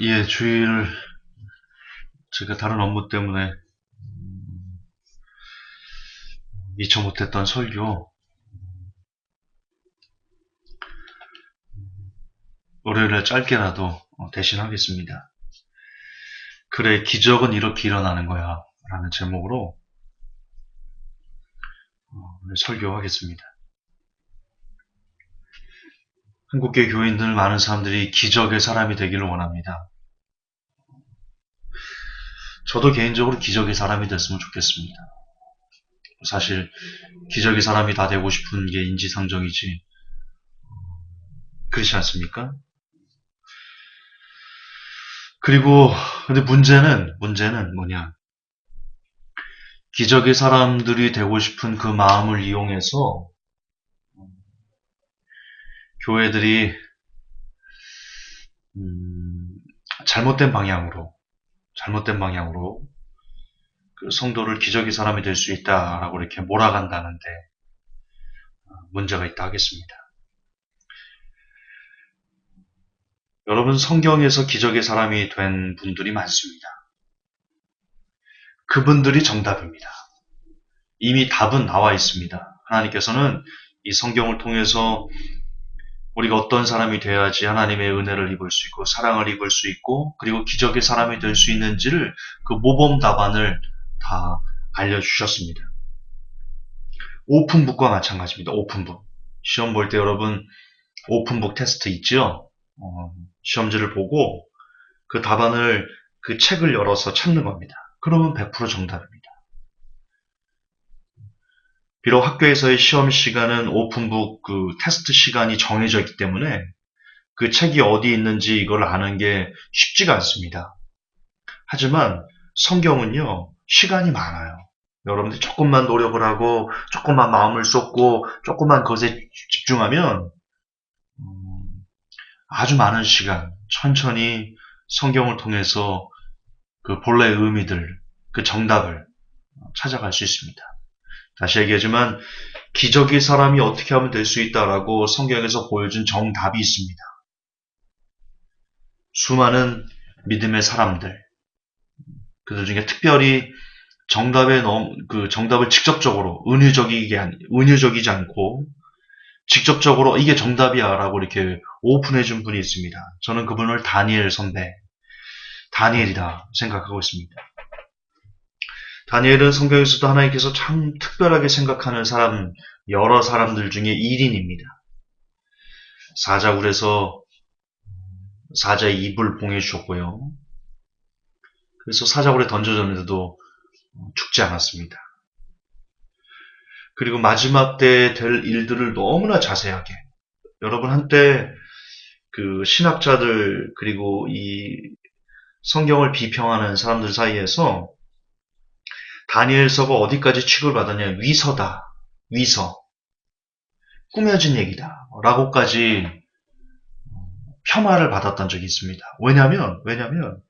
예, 주일 제가 다른 업무 때문에 음, 미처 못했던 설교 월요일에 짧게라도 어, 대신하겠습니다. 그래, 기적은 이렇게 일어나는 거야. 라는 제목으로 어, 설교하겠습니다. 한국계 교인들 많은 사람들이 기적의 사람이 되기를 원합니다. 저도 개인적으로 기적의 사람이 됐으면 좋겠습니다. 사실 기적의 사람이 다 되고 싶은 게 인지상정이지 그렇지 않습니까? 그리고 근데 문제는 문제는 뭐냐? 기적의 사람들이 되고 싶은 그 마음을 이용해서 교회들이 음, 잘못된 방향으로 잘못된 방향으로 그 성도를 기적의 사람이 될 수 있다라고 이렇게 몰아간다는데 어, 문제가 있다 하겠습니다. 여러분 성경에서 기적의 사람이 된 분들이 많습니다. 그분들이 정답입니다. 이미 답은 나와 있습니다. 하나님께서는 이 성경을 통해서 우리가 어떤 사람이 되어야지 하나님의 은혜를 입을 수 있고 사랑을 입을 수 있고 그리고 기적의 사람이 될 수 있는지를 그 모범 답안을 다 알려주셨습니다. 오픈북과 마찬가지입니다. 오픈북. 시험 볼 때 여러분 오픈북 테스트 있죠? 어, 시험지를 보고 그 답안을 그 책을 열어서 찾는 겁니다. 그러면 100% 정답입니다. 비록 학교에서의 시험 시간은 오픈북 그 테스트 시간이 정해져 있기 때문에 그 책이 어디 있는지 이걸 아는 게 쉽지가 않습니다. 하지만 성경은요, 시간이 많아요. 여러분들 조금만 노력을 하고, 조금만 마음을 쏟고, 조금만 그것에 집중하면, 음, 아주 많은 시간, 천천히 성경을 통해서 그 본래의 의미들, 그 정답을 찾아갈 수 있습니다. 다시 얘기하지만 기적의 사람이 어떻게 하면 될 수 있다라고 성경에서 보여준 정답이 있습니다. 수많은 믿음의 사람들, 그들 중에 특별히 정답에 너무 그 정답을 직접적으로 은유적이게 은유적이지 않고 직접적으로 이게 정답이야라고 이렇게 오픈해 준 분이 있습니다. 저는 그분을 다니엘 선배, 다니엘이다 생각하고 있습니다. 다니엘은 성경에서도 하나님께서 참 특별하게 생각하는 사람, 여러 사람들 중에 1인입니다. 사자굴에서 사자의 입을 봉해 주셨고요. 그래서 사자굴에 던져졌는데도 죽지 않았습니다. 그리고 마지막 때될 일들을 너무나 자세하게 여러분 한때 그 신학자들 그리고 이 성경을 비평하는 사람들 사이에서 다니엘서가 어디까지 취급을 받았냐? 위서다. 위서. 꾸며진 얘기다. 라고까지 폄하를 받았던 적이 있습니다. 왜냐면, 왜냐면,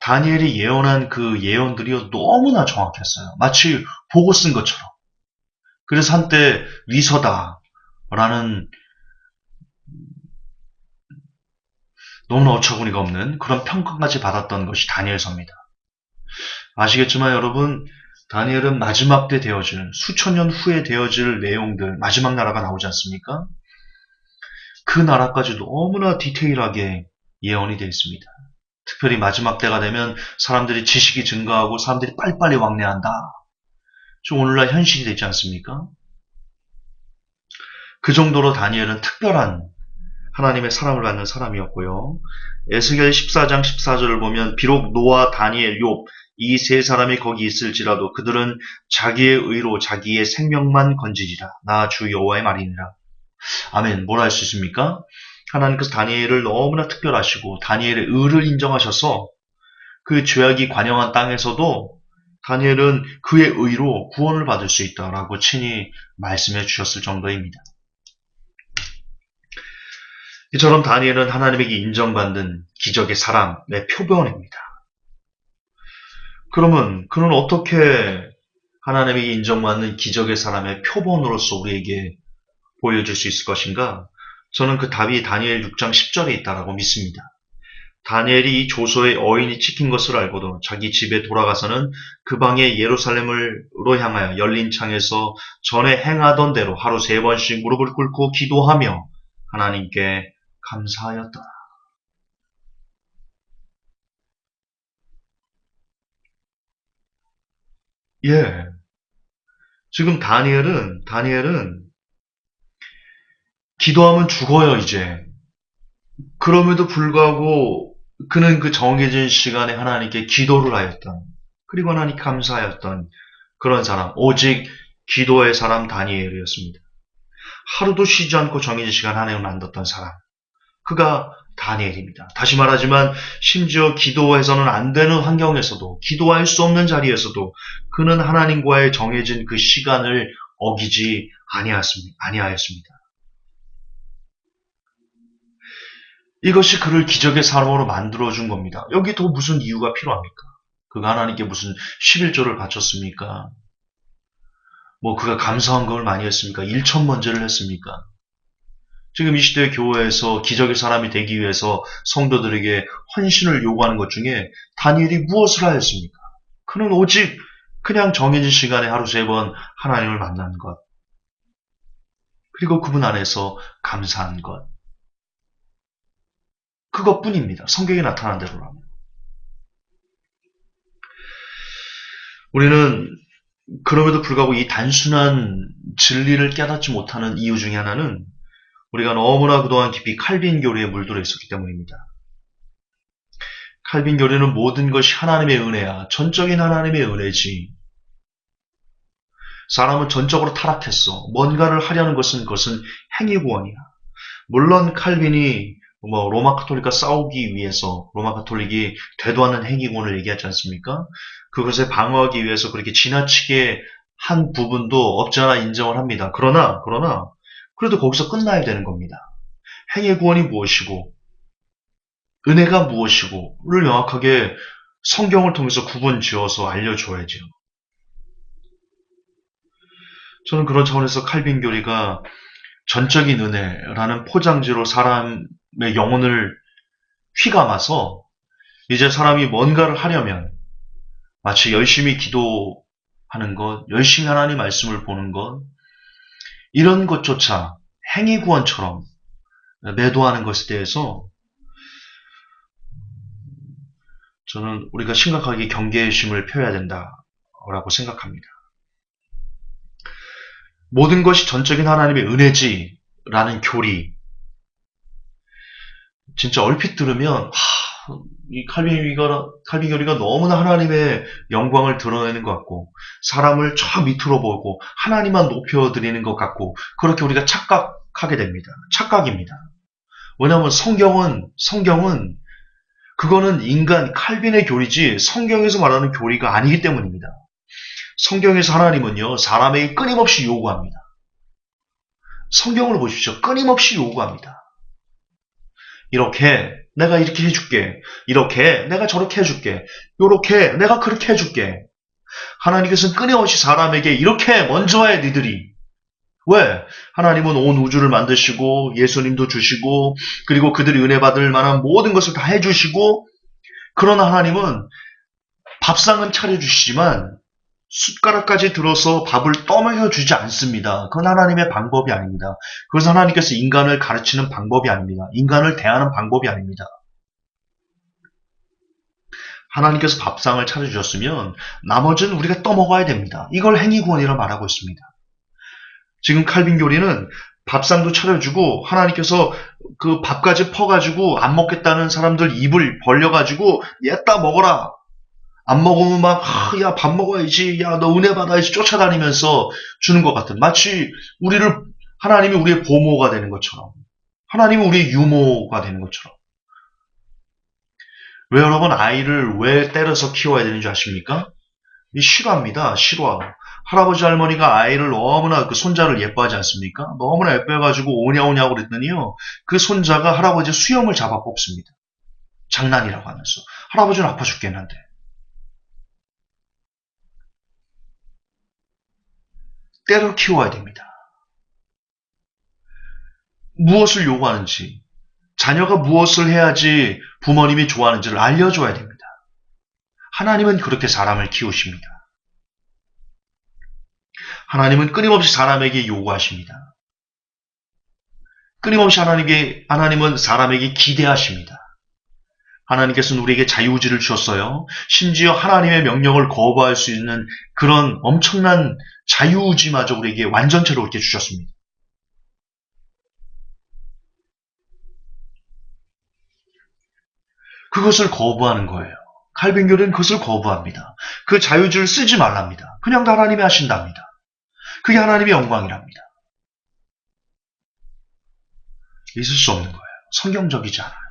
다니엘이 예언한 그 예언들이 너무나 정확했어요. 마치 보고 쓴 것처럼. 그래서 한때 위서다. 라는 너무나 어처구니가 없는 그런 평가까지 받았던 것이 다니엘서입니다. 아시겠지만 여러분 다니엘은 마지막 때 되어질 수천 년 후에 되어질 내용들 마지막 나라가 나오지 않습니까? 그 나라까지 너무나 디테일하게 예언이 되어 있습니다. 특별히 마지막 때가 되면 사람들이 지식이 증가하고 사람들이 빨리빨리 왕래한다. 좀 오늘날 현실이 되지 않습니까? 그 정도로 다니엘은 특별한 하나님의 사랑을 받는 사람이었고요. 에스겔 14장 14절을 보면 비록 노아, 다니엘, 욥 이 세 사람이 거기 있을지라도 그들은 자기의 의로 자기의 생명만 건지리라. 나 주 여호와의 말이니라. 아멘. 뭘 할 수 있습니까? 하나님께서 다니엘을 너무나 특별하시고 다니엘의 의를 인정하셔서 그 죄악이 관영한 땅에서도 다니엘은 그의 의로 구원을 받을 수 있다라고 친히 말씀해 주셨을 정도입니다. 이처럼 다니엘은 하나님에게 인정받는 기적의 사람의 표본입니다. 그러면 그는 어떻게 하나님에게 인정받는 기적의 사람의 표본으로서 우리에게 보여줄 수 있을 것인가? 저는 그 답이 다니엘 6장 10절에 있다라고 믿습니다. 다니엘이 이 조서의 어인이 찍힌 것을 알고도 자기 집에 돌아가서는 그 방에 예루살렘으로 향하여 열린 창에서 전에 행하던 대로 하루 세 번씩 무릎을 꿇고 기도하며 하나님께 감사하였다. 예. 지금 다니엘은, 다니엘은 기도하면 죽어요, 이제. 그럼에도 불구하고 그는 그 정해진 시간에 하나님께 기도를 하였던, 그리고 하나님 감사하였던 그런 사람, 오직 기도의 사람 다니엘이었습니다. 하루도 쉬지 않고 정해진 시간 하나님을 만났던 사람. 그가 다니엘입니다. 다시 말하지만 심지어 기도해서는 안 되는 환경에서도 기도할 수 없는 자리에서도 그는 하나님과의 정해진 그 시간을 어기지 아니하였습니다. 이것이 그를 기적의 사람으로 만들어준 겁니다. 여기 더 무슨 이유가 필요합니까? 그가 하나님께 무슨 11조를 바쳤습니까? 뭐 그가 감사한 걸 많이 했습니까? 1천 번제를 했습니까? 지금 이 시대 교회에서 기적의 사람이 되기 위해서 성도들에게 헌신을 요구하는 것 중에 다니엘이 무엇을 하였습니까? 그는 오직 그냥 정해진 시간에 하루 세 번 하나님을 만난 것. 그리고 그분 안에서 감사한 것. 그것뿐입니다. 성경에 나타난 대로라면. 우리는 그럼에도 불구하고 이 단순한 진리를 깨닫지 못하는 이유 중에 하나는 우리가 너무나 그동안 깊이 칼빈 교리에 물들어 있었기 때문입니다. 칼빈 교리는 모든 것이 하나님의 은혜야. 전적인 하나님의 은혜지. 사람은 전적으로 타락했어. 뭔가를 하려는 것은 그것은 행위 구원이야. 물론 칼빈이 뭐 로마 카톨릭과 싸우기 위해서 로마 카톨릭이 되도 않는 행위 구원을 얘기하지 않습니까? 그것에 방어하기 위해서 그렇게 지나치게 한 부분도 없지 않아 인정을 합니다. 그러나 그러나 그래도 거기서 끝나야 되는 겁니다. 행위 구원이 무엇이고 은혜가 무엇이고를 명확하게 성경을 통해서 구분 지어서 알려줘야죠. 저는 그런 차원에서 칼빈 교리가 전적인 은혜라는 포장지로 사람의 영혼을 휘감아서 이제 사람이 뭔가를 하려면 마치 열심히 기도하는 것, 열심히 하나님 말씀을 보는 것, 이런 것조차 행위 구원처럼 매도하는 것에 대해서 저는 우리가 심각하게 경계심을 표해야 된다라고 생각합니다. 모든 것이 전적인 하나님의 은혜지라는 교리. 진짜 얼핏 들으면 하, 이 칼빈교리가 칼빈교리가 너무나 하나님의 영광을 드러내는 것 같고 사람을 저 밑으로 보고 하나님만 높여드리는 것 같고 그렇게 우리가 착각하게 됩니다. 착각입니다. 왜냐하면 성경은 성경은 그거는 인간 칼빈의 교리지 성경에서 말하는 교리가 아니기 때문입니다. 성경에서 하나님은요 사람에게 끊임없이 요구합니다. 성경을 보십시오. 끊임없이 요구합니다. 이렇게 내가 이렇게 해줄게. 이렇게 내가 저렇게 해줄게. 이렇게 내가 그렇게 해줄게. 하나님께서는 끊임없이 사람에게 이렇게 먼저 해 니들이. 왜? 하나님은 온 우주를 만드시고 예수님도 주시고 그리고 그들이 은혜 받을 만한 모든 것을 다 해주시고 그러나 하나님은 밥상은 차려주시지만 숟가락까지 들어서 밥을 떠먹여 주지 않습니다. 그건 하나님의 방법이 아닙니다. 그것은 하나님께서 인간을 가르치는 방법이 아닙니다. 인간을 대하는 방법이 아닙니다. 하나님께서 밥상을 차려주셨으면 나머지는 우리가 떠먹어야 됩니다. 이걸 행위구원이라 말하고 있습니다. 지금 칼빈 교리는 밥상도 차려주고 하나님께서 그 밥까지 퍼가지고 안 먹겠다는 사람들 입을 벌려가지고 얘따 먹어라 안 먹으면 막, 아, 야, 밥 먹어야지. 야, 너 은혜 받아야지. 쫓아다니면서 주는 것 같은. 마치 우리를, 하나님이 우리의 보모가 되는 것처럼. 하나님이 우리의 유모가 되는 것처럼. 왜 여러분 아이를 왜 때려서 키워야 되는지 아십니까? 이 실화입니다. 실화. 할아버지 할머니가 아이를 너무나 그 손자를 예뻐하지 않습니까? 너무나 예뻐해가지고 오냐오냐고 그랬더니요. 그 손자가 할아버지 수염을 잡아 뽑습니다. 장난이라고 하면서. 할아버지는 아파 죽겠는데. 때를 키워야 됩니다. 무엇을 요구하는지 자녀가 무엇을 해야지 부모님이 좋아하는지를 알려줘야 됩니다. 하나님은 그렇게 사람을 키우십니다. 하나님은 끊임없이 사람에게 요구하십니다. 끊임없이 하나님께, 하나님은 사람에게 기대하십니다. 하나님께서는 우리에게 자유의지를 주셨어요. 심지어 하나님의 명령을 거부할 수 있는 그런 엄청난 자유의지마저 우리에게 완전체로 이렇게 주셨습니다. 그것을 거부하는 거예요. 칼빈교는 그것을 거부합니다. 그 자유주를 쓰지 말랍니다. 그냥 하나님이 하신답니다. 그게 하나님의 영광이랍니다. 있을 수 없는 거예요. 성경적이지 않아요.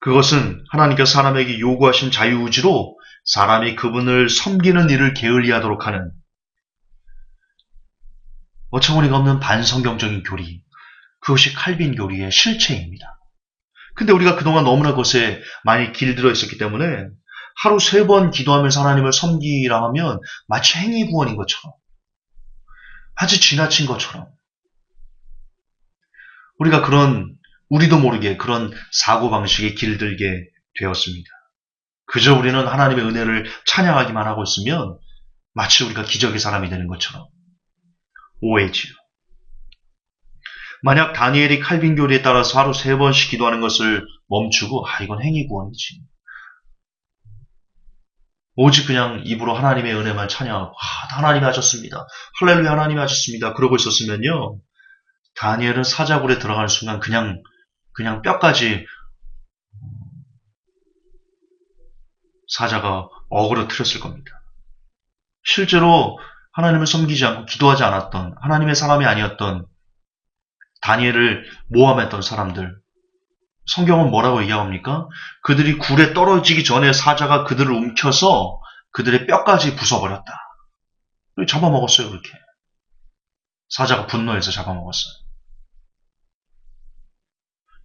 그것은 하나님께서 사람에게 요구하신 자유의지로 사람이 그분을 섬기는 일을 게을리하도록 하는 어처구니가 없는 반성경적인 교리, 그것이 칼빈 교리의 실체입니다. 근데 우리가 그동안 너무나 그것에 많이 길들어 있었기 때문에 하루 세 번 기도하면서 하나님을 섬기라 하면 마치 행위 구원인 것처럼 아주 지나친 것처럼 우리가 그런 우리도 모르게 그런 사고방식에 길들게 되었습니다. 그저 우리는 하나님의 은혜를 찬양하기만 하고 있으면 마치 우리가 기적의 사람이 되는 것처럼 오해지요. 만약 다니엘이 칼빈 교리에 따라서 하루 세 번씩 기도하는 것을 멈추고 아 이건 행위 구원이지. 오직 그냥 입으로 하나님의 은혜만 찬양하고 아, 하나님이 하셨습니다. 할렐루야 하나님이 하셨습니다. 그러고 있었으면요. 다니엘은 사자굴에 들어가는 순간 그냥 그냥 뼈까지 사자가 어그러 틀었을 겁니다. 실제로 하나님을 섬기지 않고 기도하지 않았던 하나님의 사람이 아니었던 다니엘을 모함했던 사람들 성경은 뭐라고 얘기합니까? 그들이 굴에 떨어지기 전에 사자가 그들을 움켜서 그들의 뼈까지 부숴버렸다. 잡아먹었어요 그렇게. 사자가 분노해서 잡아먹었어요.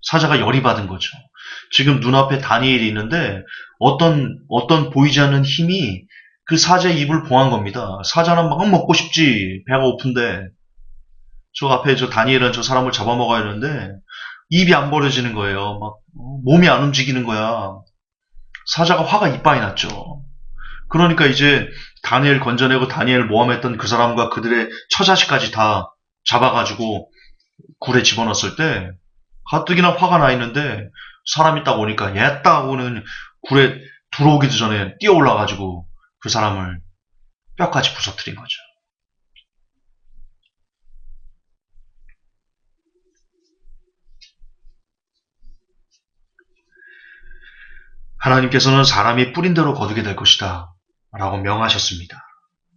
사자가 열이 받은 거죠. 지금 눈앞에 다니엘이 있는데 어떤 어떤 보이지 않는 힘이 그 사자의 입을 봉한 겁니다. 사자는 막 먹고 싶지 배가 고픈데 저 앞에 저 다니엘은 저 사람을 잡아먹어야 하는데 입이 안 벌어지는 거예요. 막 몸이 안 움직이는 거야. 사자가 화가 이빠이 났죠. 그러니까 이제 다니엘 건져내고 다니엘 모함했던 그 사람과 그들의 처자식까지 다 잡아가지고 굴에 집어넣었을 때 가뜩이나 화가 나 있는데 사람이 딱 오니까 얘딱 하고는 굴에 들어오기도 전에 뛰어 올라가지고 그 사람을 뼈까지 부서뜨린 거죠. 하나님께서는 사람이 뿌린 대로 거두게 될 것이다. 라고 명하셨습니다.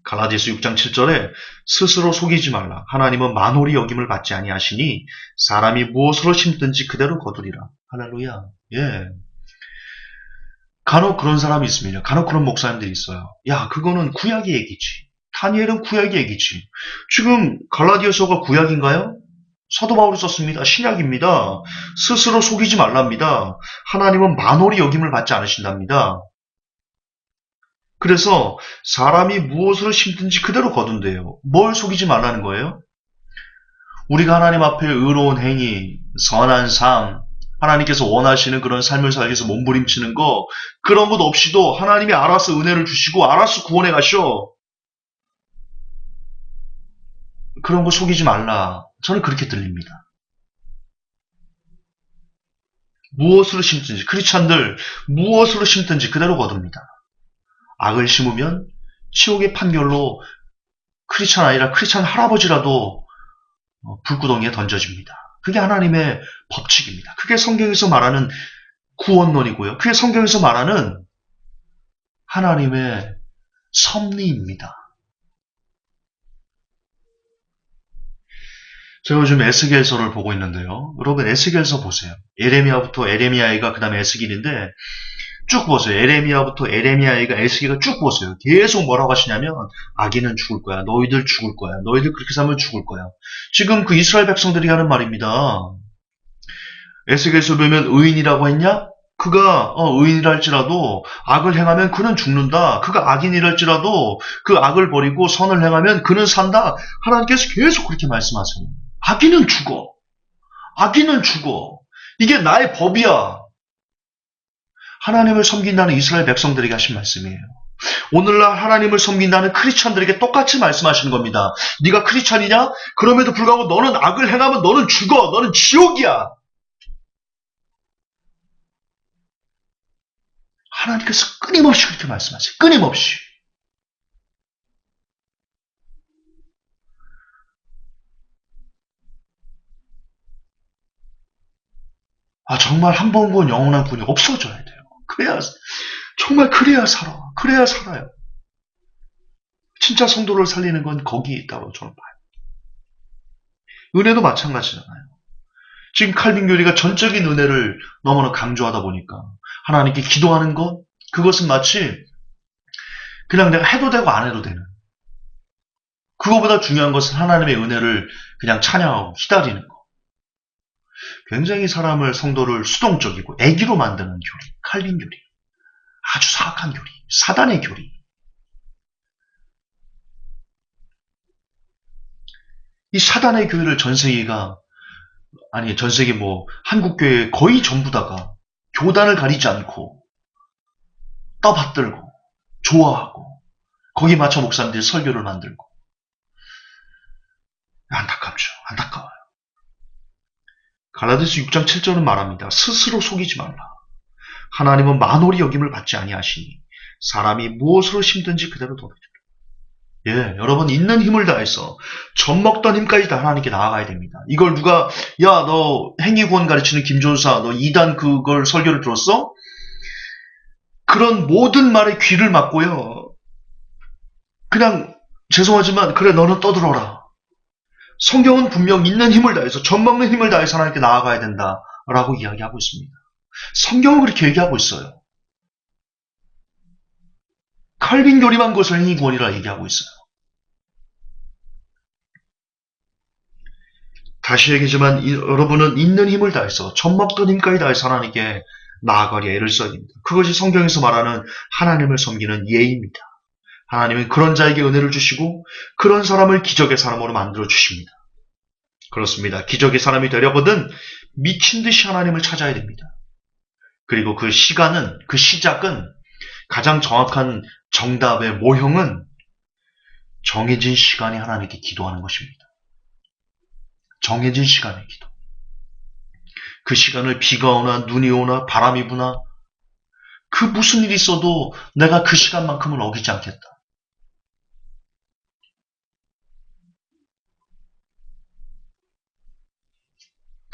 갈라디아서 6장 7절에 스스로 속이지 말라. 하나님은 만홀이 여김을 받지 아니하시니 사람이 무엇으로 심든지 그대로 거두리라. 할렐루야. 예. 간혹 그런 사람이 있습니다. 간혹 그런 목사님들이 있어요. 야, 그거는 구약의 얘기지. 다니엘은 구약의 얘기지. 지금 갈라디아서가 구약인가요? 사도 바울이 썼습니다. 신약입니다. 스스로 속이지 말랍니다. 하나님은 만홀이 여김을 받지 않으신답니다. 그래서 사람이 무엇으로 심든지 그대로 거둔대요. 뭘 속이지 말라는 거예요? 우리가 하나님 앞에 의로운 행위, 선한 삶, 하나님께서 원하시는 그런 삶을 살기 위해서 몸부림치는 거 그런 것 없이도 하나님이 알아서 은혜를 주시고 알아서 구원해 가셔. 그런 거 속이지 말라. 저는 그렇게 들립니다. 무엇으로 심든지 크리스찬들 무엇으로 심든지 그대로 거둡니다. 악을 심으면 치욕의 판결로 크리스찬 아니라 크리스찬 할아버지라도 어, 불구덩이에 던져집니다. 그게 하나님의 법칙입니다. 그게 성경에서 말하는 구원론이고요. 그게 성경에서 말하는 하나님의 섭리입니다. 제가 요즘 에스겔서를 보고 있는데요. 여러분 에스겔서 보세요. 에레미야부터 에레미야이가 그 다음에 에스겔인데 쭉 보세요. 에레미야부터 에레미야이가 에스겔가 쭉 보세요. 계속 뭐라고 하시냐면 아기는 죽을 거야. 너희들 죽을 거야. 너희들 그렇게 살면 죽을 거야. 지금 그 이스라엘 백성들이 하는 말입니다. 에스겔서 보면 의인이라고 했냐? 그가 어, 의인이랄지라도 악을 행하면 그는 죽는다. 그가 악인이랄지라도 그 악을 버리고 선을 행하면 그는 산다. 하나님께서 계속 그렇게 말씀하세요. 악인은 죽어. 악인은 죽어. 이게 나의 법이야. 하나님을 섬긴다는 이스라엘 백성들에게 하신 말씀이에요. 오늘날 하나님을 섬긴다는 크리스찬들에게 똑같이 말씀하시는 겁니다. 네가 크리스찬이냐? 그럼에도 불구하고 너는 악을 행하면 너는 죽어. 너는 지옥이야. 하나님께서 끊임없이 그렇게 말씀하세요. 끊임없이. 아, 정말 한 번 본 영원한 분이 없어져야 돼요. 그래야, 정말 그래야 살아. 그래야 살아요. 진짜 성도를 살리는 건 거기에 있다고 저는 봐요. 은혜도 마찬가지잖아요. 지금 칼빈 교리가 전적인 은혜를 너무나 강조하다 보니까 하나님께 기도하는 것, 그것은 마치 그냥 내가 해도 되고 안 해도 되는. 그거보다 중요한 것은 하나님의 은혜를 그냥 찬양하고 기다리는 것. 굉장히 사람을, 성도를 수동적이고 애기로 만드는 교리, 칼빈 교리. 아주 사악한 교리, 사단의 교리. 이 사단의 교회를 전 세계가, 아니, 전 세계 뭐, 한국 교회 거의 전부 다가 교단을 가리지 않고 떠받들고, 좋아하고, 거기 맞춰 목사님들이 설교를 만들고. 안타깝죠. 안타까워요. 갈라디스 6장 7절은 말합니다. 스스로 속이지 말라. 하나님은 만홀이 여김을 받지 아니하시니 사람이 무엇으로 심든지 그대로 돌아주라. 예, 여러분 있는 힘을 다해서 젖먹던 힘까지 다 하나님께 나아가야 됩니다. 이걸 누가 야 너 행위 구원 가르치는 김종사 너 이단 그걸 설교를 들었어? 그런 모든 말에 귀를 막고요. 그냥 죄송하지만 그래 너는 떠들어라. 성경은 분명 있는 힘을 다해서 젖먹는 힘을 다해서 하나님께 나아가야 된다라고 이야기하고 있습니다. 성경은 그렇게 얘기하고 있어요. 칼빈 교리만 것을 행위권이라 얘기하고 있어요. 다시 얘기지만 여러분은 있는 힘을 다해서 젖먹던 힘까지 다해서 하나님께 나아가려 애를 써야 됩니다. 그것이 성경에서 말하는 하나님을 섬기는 예입니다. 하나님은 그런 자에게 은혜를 주시고 그런 사람을 기적의 사람으로 만들어 주십니다. 그렇습니다. 기적의 사람이 되려거든 미친 듯이 하나님을 찾아야 됩니다. 그리고 그 시간은, 그 시작은 가장 정확한 정답의 모형은 정해진 시간에 하나님께 기도하는 것입니다. 정해진 시간의 기도. 그 시간을 비가 오나 눈이 오나 바람이 부나 그 무슨 일이 있어도 내가 그 시간만큼은 어기지 않겠다.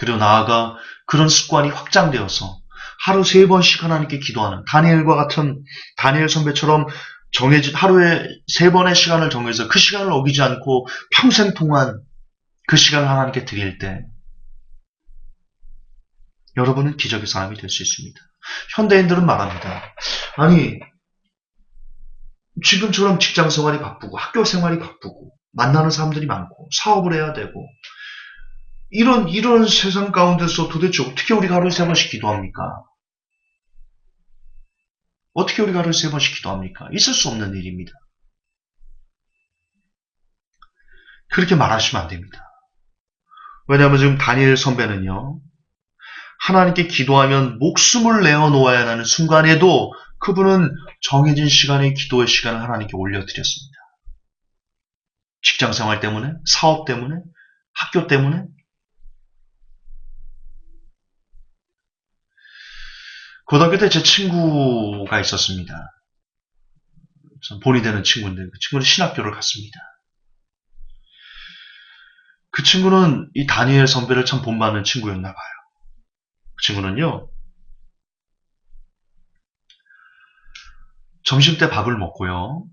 그리고 나아가 그런 습관이 확장되어서 하루 세 번씩 하나님께 기도하는 다니엘과 같은 다니엘 선배처럼 정해진 하루에 세 번의 시간을 정해서 그 시간을 어기지 않고 평생 동안 그 시간을 하나님께 드릴 때 여러분은 기적의 사람이 될 수 있습니다. 현대인들은 말합니다. 아니 지금처럼 직장 생활이 바쁘고 학교 생활이 바쁘고 만나는 사람들이 많고 사업을 해야 되고 이런 이런 세상 가운데서 도대체 어떻게 우리가 하루에 세 번씩 기도합니까? 어떻게 우리가 하루에 세 번씩 기도합니까? 있을 수 없는 일입니다. 그렇게 말하시면 안 됩니다. 왜냐하면 지금 다니엘 선배는요, 하나님께 기도하면 목숨을 내어놓아야 하는 순간에도 그분은 정해진 시간의 기도의 시간을 하나님께 올려드렸습니다. 직장 생활 때문에, 사업 때문에, 학교 때문에, 고등학교 때 제 친구가 있었습니다. 본이 되는 친구인데 그 친구는 신학교를 갔습니다. 그 친구는 이 다니엘 선배를 참 본받는 친구였나 봐요. 그 친구는요. 점심 때 밥을 먹고요.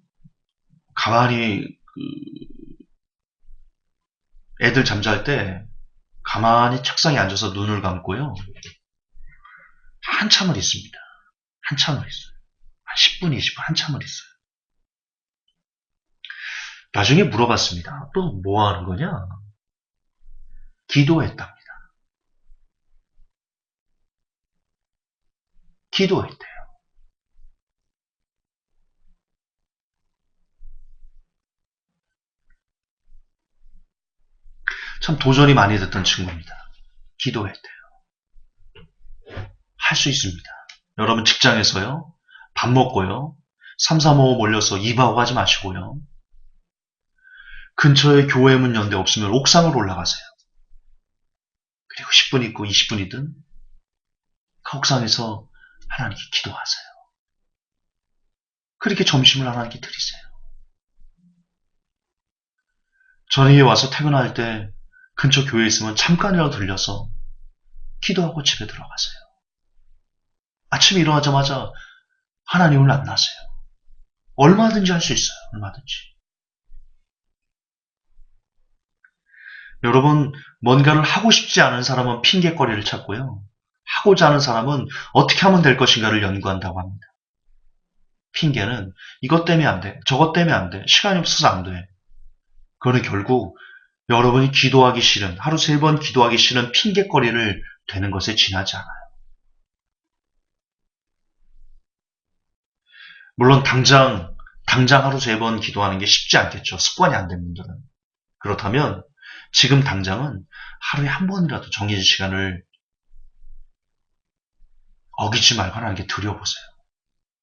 가만히 그 애들 잠잘 때 가만히 책상에 앉아서 눈을 감고요. 한참을 있습니다. 한참을 있어요. 한 10분, 20분 한참을 있어요. 나중에 물어봤습니다. 또 뭐 하는 거냐? 기도했답니다. 기도했대요. 참 도전이 많이 됐던 친구입니다. 기도했대요. 할 수 있습니다. 여러분 직장에서요. 밥 먹고요. 3, 4, 5 몰려서 이바오 가지 마시고요. 근처에 교회 문 연대 없으면 옥상으로 올라가세요. 그리고 10분 있고 20분이든 그 옥상에서 하나님께 기도하세요. 그렇게 점심을 하나님께 드리세요. 저녁에 와서 퇴근할 때 근처 교회에 있으면 잠깐이라도 들려서 기도하고 집에 들어가세요. 아침에 일어나자마자 하나님을 만나세요. 얼마든지 할 수 있어요. 얼마든지. 여러분, 뭔가를 하고 싶지 않은 사람은 핑계거리를 찾고요. 하고자 하는 사람은 어떻게 하면 될 것인가를 연구한다고 합니다. 핑계는 이것 때문에 안 돼. 저것 때문에 안 돼. 시간이 없어서 안 돼. 그거는 결국 여러분이 기도하기 싫은, 하루 세 번 기도하기 싫은 핑계거리를 되는 것에 지나지 않아요. 물론 당장, 당장 하루 세 번 기도하는 게 쉽지 않겠죠. 습관이 안 된 분들은. 그렇다면 지금 당장은 하루에 한 번이라도 정해진 시간을 어기지 말고 하나님께 드려보세요.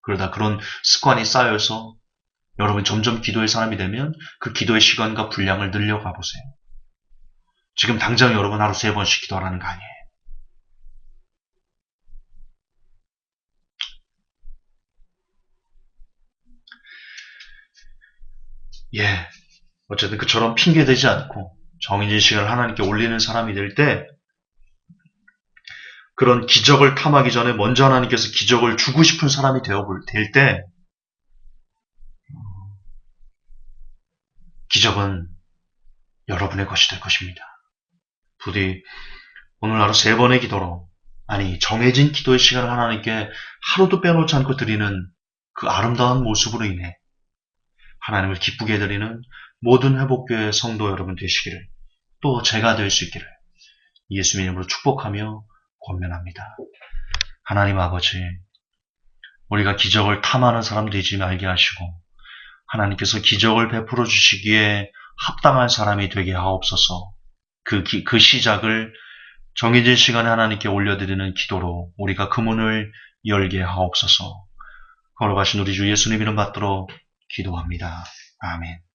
그러다 그런 습관이 쌓여서 여러분 점점 기도의 사람이 되면 그 기도의 시간과 분량을 늘려가 보세요. 지금 당장 여러분 하루 세 번씩 기도하라는 거 아니에요. 예. 어쨌든 그처럼 핑계대지 않고 정해진 시간을 하나님께 올리는 사람이 될 때 그런 기적을 탐하기 전에 먼저 하나님께서 기적을 주고 싶은 사람이 되어 될때 기적은 여러분의 것이 될 것입니다. 부디 오늘 하루 세 번의 기도로 아니 정해진 기도의 시간을 하나님께 하루도 빼놓지 않고 드리는 그 아름다운 모습으로 인해 하나님을 기쁘게 해드리는 모든 회복교회 성도 여러분 되시기를 또 제가 될 수 있기를 예수님 이름으로 축복하며 권면합니다. 하나님 아버지 우리가 기적을 탐하는 사람 되지 말게 하시고 하나님께서 기적을 베풀어 주시기에 합당한 사람이 되게 하옵소서 그, 기, 그 시작을 정해진 시간에 하나님께 올려드리는 기도로 우리가 그 문을 열게 하옵소서 걸어가신 우리 주 예수님 이름 받들어 기도합니다. 아멘.